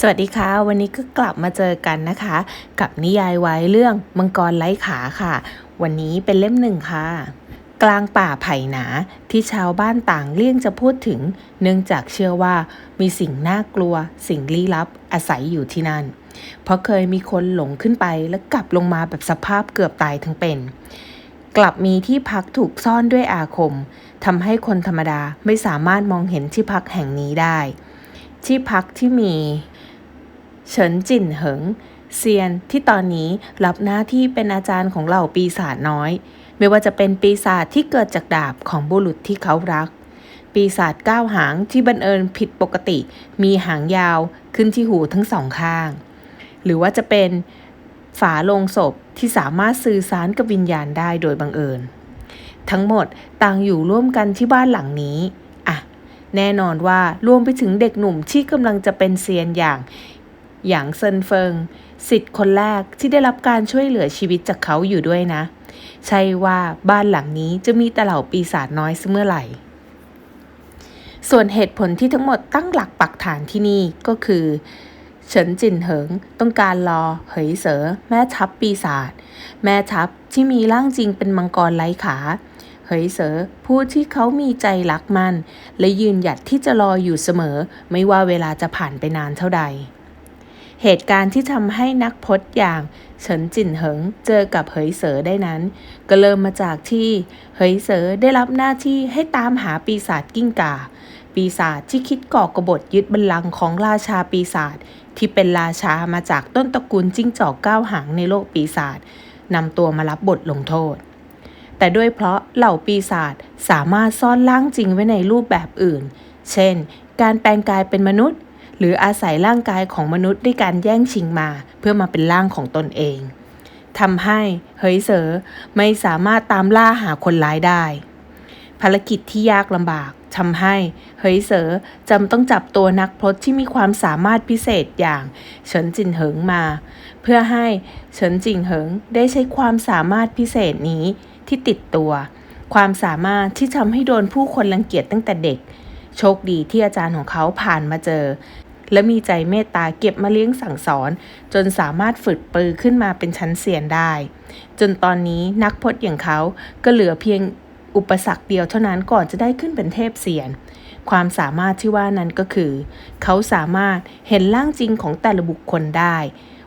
สวัสดีค่ะ วันนี้ก็กลับมาเจอกันนะคะ กับนิยายไว้เรื่องมังกรไร้ขาค่ะ วันนี้เป็นเล่มหนึ่งค่ะ กลางป่าไผ่หนาที่ชาวบ้านต่างเลี่ยงจะพูดถึง เนื่องจากเชื่อว่ามีสิ่งน่ากลัว สิ่งลี้ลับอาศัยอยู่ที่นั่น เพราะเคยมีคนหลงขึ้นไปแล้วกลับลงมาแบบสภาพเกือบตายทั้งเป็น กลับมีที่พักถูกซ่อนด้วยอาคมทำให้คนธรรมดาไม่สามารถมองเห็นที่พักแห่งนี้ได้ ที่พักที่มี เฉินจินเหิงเซียนที่ตอนนี้รับหน้าที่เป็นอาจารย์ของเหล่าปีศาจน้อย ไม่ว่าจะเป็นปีศาจที่เกิดจากดาบของบุรุษที่เขารัก ปีศาจก้าวหางที่บังเอิญผิดปกติ มีหางยาวขึ้นที่หูทั้งสองข้าง หรือว่าจะเป็นฝาโลงศพที่สามารถสื่อสารกับวิญญาณได้โดยบังเอิญ ทั้งหมดต่างอยู่ร่วมกันที่บ้านหลังนี้อะแน่นอนว่ารวมไปถึงเด็กหนุ่มที่กำลังจะเป็นเซียนอย่าง อย่างเซินเฟิงสิทธิ์คนแรกที่ได้รับการช่วยเหลือชีวิตจากเขาอยู่ด้วยนะ ใช่ว่าบ้านหลังนี้จะมีต่เหล่าปีศาจน้อยเสเมื่อไหร่ ส่วนเหตุผลที่ทั้งหมดตั้งหลักปักฐานที่นี่ก็คือเฉินจินเหิงต้องการรอเหยเสอแม่ทัพปีศาจแม่ทัพที่มีร่างจริงเป็นมังกรไร้ขาเหยเสอผู้ที่เขามีใจรักมัน และยืนหยัดที่จะรออยู่เสมอ ไม่ว่าเวลาจะผ่านไปนานเท่าใด เหตุการณ์ที่ทำให้นักพจน์อย่างเฉินจินเหิงเจอกับเหยเสอได้นั้น ก็เริ่มมาจากที่เหยเสอได้รับหน้าที่ให้ตามหาปีศาจกิ้งก่า ปีศาจที่คิดก่อกบฏยึดบัลลังก์ของราชาปีศาจที่เป็นราชามาจากต้นตระกูลจิ้งจอกก้าวหางในโลกปีศาจนำตัวมารับบทลงโทษ แต่ด้วยเพราะเหล่าปีศาจสามารถซ่อนร่างจริงไว้ในรูปแบบอื่น เช่น การแปลงกายเป็นมนุษย์ หรืออาศัยร่างกายของมนุษย์ด้วยการแย่งชิงมา เพื่อมาเป็นร่างของตนเองทำให้เฮยเสอไม่สามารถตามล่าหาคนร้ายได้ ภารกิจที่ยากลำบากทำให้เฮยเสอจำต้องจับตัวนักพรตที่มีความสามารถพิเศษอย่างเฉินจินเหิงมา เพื่อให้เฉินจินเหิงได้ใช้ความสามารถพิเศษนี้ที่ติดตัว ความสามารถที่ทำให้โดนผู้คนรังเกียจตั้งแต่เด็ก โชคดีที่อาจารย์ของเขาผ่านมาเจอ และมีใจเมตตาเก็บมาเลี้ยงสั่งสอน จนสามารถฝึกปรือขึ้นมาเป็นชั้นเซียนได้ จนตอนนี้นักพจน์อย่างเขาก็เหลือเพียงอุปสรรคเดียวเท่านั้นก่อนจะได้ขึ้นเป็นเทพเซียน ความสามารถที่ว่านั้นก็คือ เขาสามารถเห็นร่างจริงของแต่ละบุคคลได้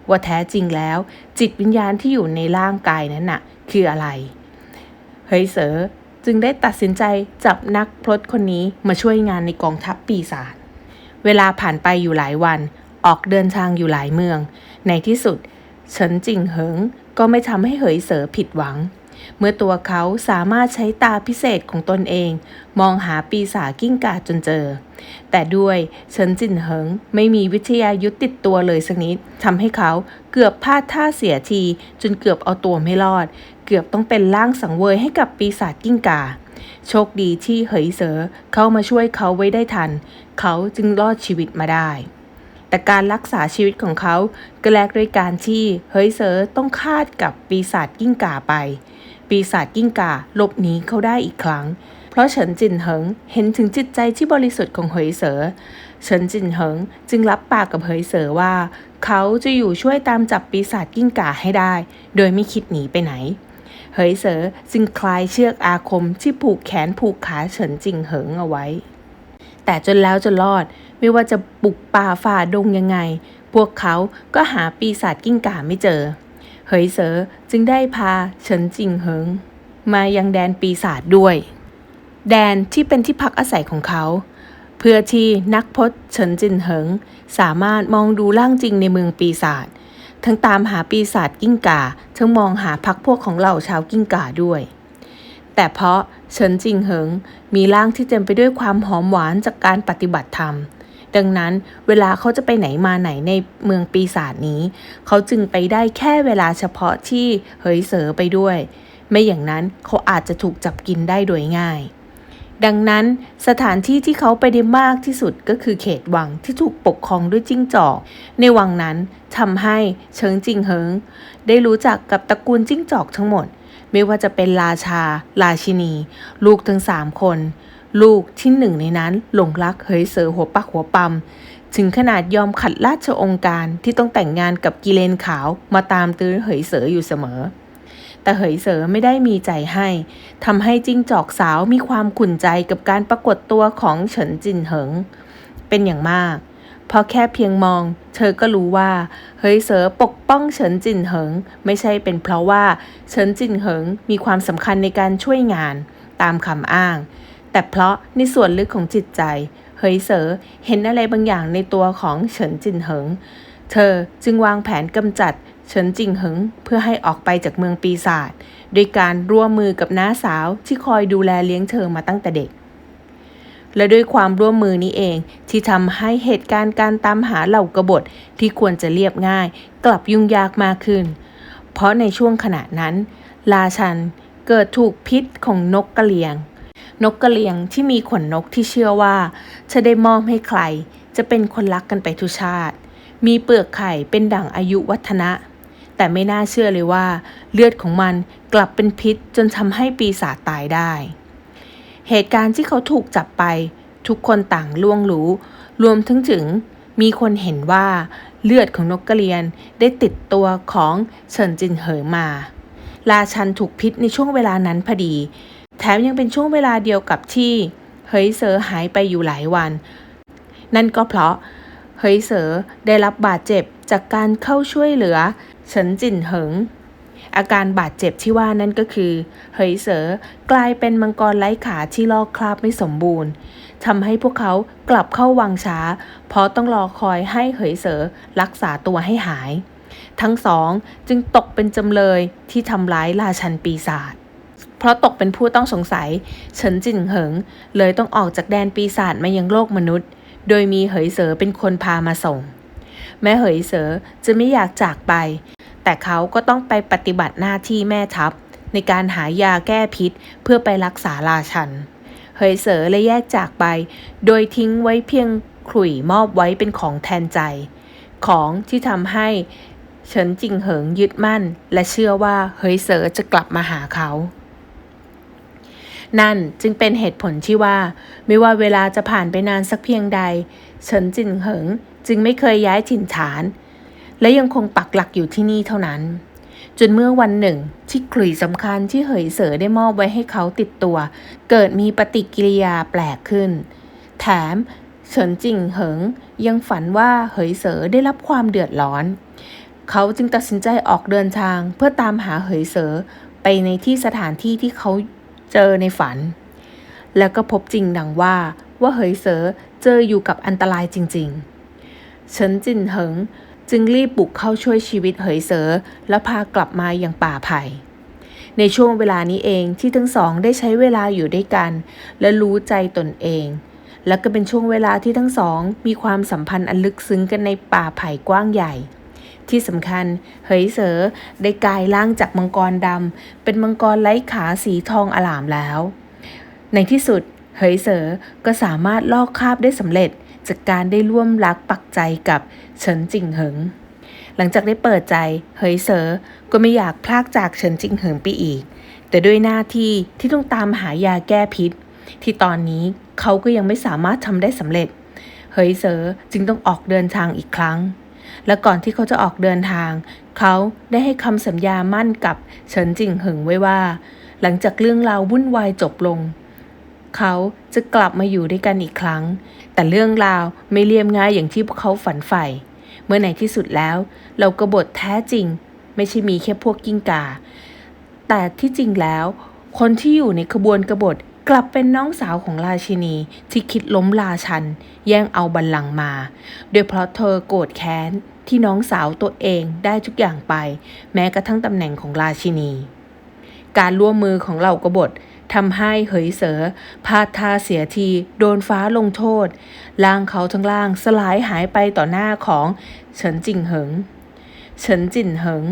ว่าแท้จริงแล้ว จิตวิญญาณที่อยู่ในร่างกายนั้นน่ะ คืออะไรเฮ้ยเสอจึงได้ตัดสินใจจับนักพรตคนนี้มาช่วยงานในกองทัพปีศาจ เวลาผ่านไปอยู่หลายวัน ออกเดินทางอยู่หลายเมือง ในที่สุดเฉินจิงเหิงก็ไม่ทำให้เหยเสอผิดหวัง เมื่อตัวเขาสามารถใช้ตาพิเศษของตนเอง มองหาปีศาจกิ้งก่าจนเจอ แต่ด้วยเฉินจินเหิงไม่มีวิทยายุทธติดตัวเลยสักนิดทำให้เขาเกือบพลาดท่าเสียที จนเกือบเอาตัวไม่รอด เกือบต้องเป็นร่างสังเวยให้กับปีศาจกิ้งก่า โชคดีที่เหยเสอเข้ามาช่วยเขาไว้ได้ทัน เขาจึงรอดชีวิตมาได้ แต่การรักษาชีวิตของเขาก็แลกด้วยการที่เฮยเซอร์ต้องคาดกับปีศาจกิ้งก่าไป ปีศาจกิ้งก่าหลบหนีเขาได้อีกครั้ง เพราะเฉินจินเหิงเห็นถึงจิตใจที่บริสุทธิ์ของเฮยเสอเฉินจินเหิงจึงรับปากกับเฮยเสอว่า เขาจะอยู่ช่วยตามจับปีศาจกิ้งก่าให้ได้ โดยไม่คิดหนีไปไหน เฮยเสอจึงคลายเชือกอาคมที่ผูกแขนผูกขาเฉินจิงเหิงเอาไว้ แต่จนแล้วจนรอดไม่ว่าจะบุกป่าฝ่าดงยังไง พวกเขาก็หาปีศาจกิ้งก่าไม่เจอ เหยเสอจึงได้พาเฉินจิงเหิง มายังแดนปีศาจด้วย แดนที่เป็นที่พักอาศัยของเขา เพื่อที่นักพจน์เฉินจินเหิง สามารถมองดูร่างจริงในเมืองปีศาจ ทั้งตามหาปีศาจกิ้งก่าทั้งมองหาพักพวกของเหล่าชาวกิ้งก่าด้วย แต่เพราะเฉินจิงเหิงมีร่างที่เต็มไปด้วยความหอมหวานจากการปฏิบัติธรรม ดังนั้นเวลาเขาจะไปไหนมาไหนในเมืองปีศาจนี้ เขาจึงไปได้แค่เวลาเฉพาะที่เฮยเสอไปด้วย ไม่อย่างนั้นเขาอาจจะถูกจับกินได้โดยง่าย ดังนั้นสถานที่ที่เขาไปได้มากที่สุดก็คือเขตวังที่ถูกปกครองด้วยจิ้งจอก ในวังนั้นทำให้เฉิงจิงเหิง ได้รู้จักกับตระกูลจิ้งจอกทั้งหมด ไม่ว่าจะเป็นราชา ราชินี ลูกทั้งสามคน ลูกที่หนึ่งในนั้นหลงรักเฮยเซอหัวปักหัวปัมถึงขนาดยอมขัดราชองค์การที่ต้องแต่งงานกับกิเลนขาวมาตามตื้อเหยเสออยู่เสมอ แต่เหยเสอไม่ได้มีใจให้ทำให้จิ้งจอกสาวมีความขุ่นใจกับการปรากฏตัวของเฉินจินเหิง เป็นอย่างมากเพราะแค่เพียงมอง เธอก็รู้ว่า เฮยเสอปกป้องเฉินจินเหิง ไม่ใช่เป็นเพราะว่าเฉินจินเหิงมีความสำคัญในการช่วยงานตามคำอ้าง แต่เพราะในส่วนลึกของจิตใจ เฮยเสอเห็นอะไรบางอย่างในตัวของเฉินจินเหิง เธอจึงวางแผนกำจัด เฉินจิงเหิงเพื่อให้ออกไปจากเมืองปีศาจโดยการร่วมมือกับน้าสาวที่คอยดูแลเลี้ยงเธอมาตั้งแต่เด็ก และด้วยความร่วมมือนี้เองที่ทำให้เหตุการณ์การตามหาเหล่ากบฏที่ควรจะเรียบง่าย กลับยุ่งยากมากขึ้น เพราะในช่วงขณะนั้นราชันเกิดถูกพิษของนกกระเลียง นกกระเลียงที่มีขนนกที่เชื่อว่าจะได้มอบให้ใคร จะเป็นคนรักกันไปทุกชาติ มีเปลือกไข่เป็นดั่งอายุวัฒนะ แต่ไม่น่าเชื่อเลยว่า เลือดของมันกลับเป็นพิษจนทำให้ปีศาจตายได้ เหตุการณ์ที่เขาถูกจับไป ทุกคนต่างล่วงรู้ รวมทั้งถึงมีคนเห็นว่าเลือดของนกกระเรียนได้ติดตัวของเฉินจินเหอมา ราชันถูกพิษในช่วงเวลานั้นพอดี แถมยังเป็นช่วงเวลาเดียวกับที่เฮยเซอหายไปอยู่หลายวัน นั่นก็เพราะเฮยเซอได้รับบาดเจ็บจากการเข้าช่วยเหลือ เฉินจินเหิง อาการบาดเจ็บที่ว่านั่นก็คือเฮยเสอกลายเป็นมังกรไร้ขาที่ลอกคราบไม่สมบูรณ์ทำให้พวกเขากลับเข้าวังช้า เพราะต้องรอคอยให้เฮยเสอรักษาตัวให้หาย ทั้งสองจึงตกเป็นจำเลยที่ทำร้ายราชันปีศาจเพราะตกเป็นผู้ต้องสงสัย เฉินจินเหิง เลยต้องออกจากแดนปีศาจมายังโลกมนุษย์ โดยมีเหยเสอเป็นคนพามาส่ง แม้เหยเสอจะไม่อยากจากไป แต่เขาก็ต้องไปปฏิบัติหน้าที่แม่ทัพ ในการหายาแก้พิษเพื่อไปรักษาราชัน เฮยเสอเลยแยกจากไป โดยทิ้งไว้เพียงขลุ่ยมอบไว้เป็นของแทนใจ ของที่ทำให้เฉินจิงเหิงยึดมั่น และเชื่อว่าเฮยเสอจะกลับมาหาเขา นั่นจึงเป็นเหตุผลที่ว่า ไม่ว่าเวลาจะผ่านไปนานสักเพียงใด เฉินจินเหิงจึงไม่เคยย้ายถิ่นฐาน และยังคงปักหลักอยู่ที่นี่เท่านั้น จนเมื่อวันหนึ่ง ที่ขลุ่ยสำคัญที่เหยเสอได้มอบไว้ให้เขาติดตัว เกิดมีปฏิกิริยาแปลกขึ้น แถมเฉินจิงเหิงยังฝันว่าเหยเสอได้รับความเดือดร้อน เขาจึงตัดสินใจออกเดินทางเพื่อตามหาเหยเสอไปในที่สถานที่ที่เขาเจอในฝัน แล้วก็พบจริงดังว่าว่าเหยเสอเจออยู่กับอันตรายจริง ๆ เฉินจินเหิง จึงรีบบุกเข้าช่วยชีวิตเหยเสอและพากลับมาอย่างป่าไผ่ในช่วงเวลานี้เองที่ทั้งสองได้ใช้เวลาอยู่ด้วยกัน และรู้ใจตนเอง และก็เป็นช่วงเวลาที่ทั้งสอง มีความสัมพันธ์อันลึกซึ้งกันในป่าไผ่กว้างใหญ่ ที่สำคัญ เหยเสอได้กลายร่างจากมังกรดำเป็นมังกรไร้ขาสีทองอลามแล้ว ในที่สุด เหยเสอก็สามารถลอกคาบได้สำเร็จ จากการได้ร่วมรักปักใจกับเฉินจิงเหิง หลังจากได้เปิดใจเฮยเสอก็ไม่อยากพลากจากเฉินจิงเหิงไปอีก แต่ด้วยหน้าที่ที่ต้องตามหายาแก้พิษ ที่ตอนนี้เขาก็ยังไม่สามารถทำได้สำเร็จเฮยเสอจึงต้องออกเดินทางอีกครั้ง และก่อนที่เขาจะออกเดินทาง เขาได้ให้คำสัญญามั่นกับเฉินจิงเหิงไว้ว่า หลังจากเรื่องราววุ่นวายจบลง เขาจะกลับมาอยู่ด้วยกันอีกครั้ง แต่เรื่องราวไม่เรียบง่ายอย่างที่พวกเขาฝันใฝ่ เมื่อในที่สุดแล้ว เรากบฏแท้จริง ไม่ใช่มีแค่พวกกิ้งกา แต่ที่จริงแล้ว คนที่อยู่ในขบวนกบฏกลับเป็นน้องสาวของราชินีที่คิดล้มราชัน แย่งเอาบัลลังก์มา โดยเพราะเธอโกรธแค้นที่น้องสาวตัวเองได้ทุกอย่างไป แม้กระทั่งตำแหน่งของราชินี การร่วมมือของเหล่ากบฏทำให้เหยเสอพลาดท่าเสียที โดนฟ้าลงโทษร่างเขาทั้งล่างสลายหายไปต่อหน้าของเฉินจิงเหิงเฉินจินเหิง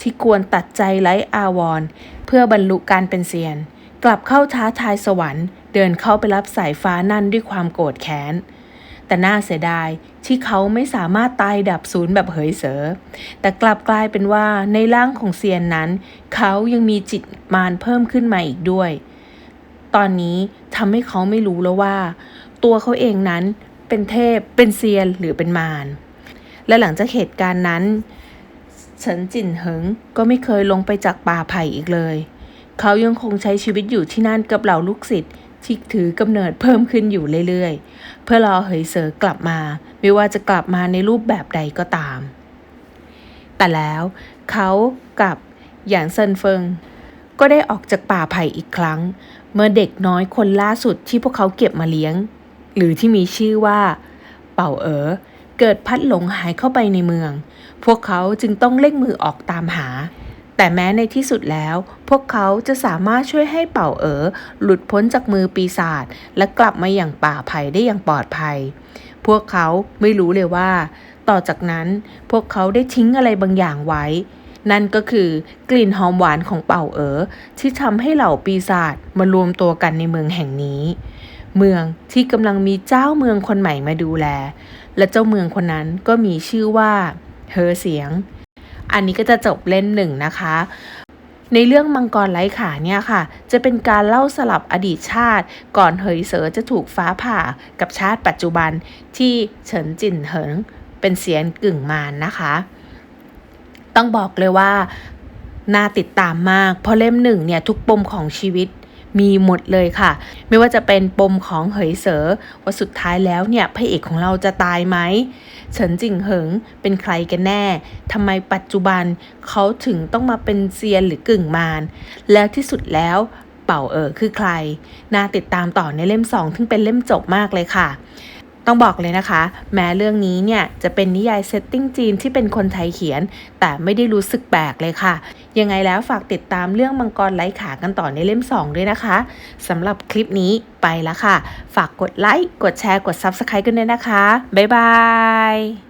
ที่ควรตัดใจไร้อาวร เพื่อบรรลุการเป็นเซียน กลับเข้าท้าทายสวรรค์ เดินเข้าไปรับสายฟ้านั่นด้วยความโกรธแค้น แต่น่าเสียดายที่เขาไม่สามารถตายดับศูนย์แบบเหยเสอ แต่กลับกลายเป็นว่าในร่างของเซียนนั้น เขายังมีจิตมารเพิ่มขึ้นมาอีกด้วย ตอนนี้ทำให้เขาไม่รู้แล้วว่า ตัวเขาเองนั้นเป็นเทพ เป็นเซียนหรือเป็นมาร และหลังจากเหตุการณ์นั้นเฉินจินเหิงก็ไม่เคยลงไปจากป่าไผ่อีกเลย เขายังคงใช้ชีวิตอยู่ที่นั่นกับเหล่าลูกศิษย์ ที่ถือกำเนิดเพิ่มขึ้นอยู่เรื่อยๆ เพื่อรอเหยเสอกลับมา ไม่ว่าจะกลับมาในรูปแบบใดก็ตาม แต่แล้วเขากับหยางเซินเฟิง ก็ได้ออกจากป่าไผ่อีกครั้ง เมื่อเด็กน้อยคนล่าสุดที่พวกเขาเก็บมาเลี้ยง หรือที่มีชื่อว่า เป่าเอ๋อเกิดพัดหลงหายเข้าไปในเมือง พวกเขาจึงต้องเร่งมือออกตามหา แต่แม้ในที่สุดแล้ว พวกเขาจะสามารถช่วยให้เป่าเอ๋อหลุดพ้นจากมือปีศาจและกลับมาอย่างป่าไผ่ได้อย่างปลอดภัย พวกเขาไม่รู้เลยว่า ต่อจากนั้นพวกเขาได้ทิ้งอะไรบางอย่างไว้ นั่นก็คือกลิ่นหอมหวานของเป่าเอ๋อที่ทำให้เหล่าปีศาจมารวมตัวกันในเมืองแห่งนี้ เมืองที่กำลังมีเจ้าเมืองคนใหม่มาดูแล และเจ้าเมืองคนนั้นก็มีชื่อว่าเฮอเสียง อันนี้ก็จะจบเล่มหนึ่งนะคะในเรื่องมังกรไร้ขาเนี่ยค่ะ จะเป็นการเล่าสลับอดีตชาติ ก่อนเหยเสอจะถูกฟ้าผ่ากับชาติปัจจุบันที่เฉินจินเหิงเป็นเสียนกึ่งมารนนะคะ ต้องบอกเลยว่าน่าติดตามมาก เพราะเล่มหนึ่งเนี่ยทุกปมของชีวิต มีหมดเลยค่ะ ไม่ว่าจะเป็นปมของเหยเสอว่าสุดท้ายแล้วเนี่ยพระเอกของเราจะตายไหมเฉินจิงเหิงเป็นใครกันแน่ทำไมปัจจุบันเขาถึงต้องมาเป็นเซียนหรือกึ่งมารแล้วที่สุดแล้วเป่าเอ๋อคือใคร น่าติดตามต่อในเล่มสองซึ่งเป็นเล่มจบมากเลยค่ะ ต้องบอกเลยนะคะ แม้เรื่องนี้เนี่ยจะเป็นนิยายเซตติ้งจีนที่เป็นคนไทยเขียน แต่ไม่ได้รู้สึกแปลกเลยค่ะ ยังไงแล้วฝากติดตามเรื่องมังกรไร้ขากันต่อในเล่ม 2 ด้วยนะคะสำหรับคลิปนี้ไปแล้วค่ะ ฝากกดไลค์กดแชร์กด Subscribe กันด้วยนะคะ บ๊ายบาย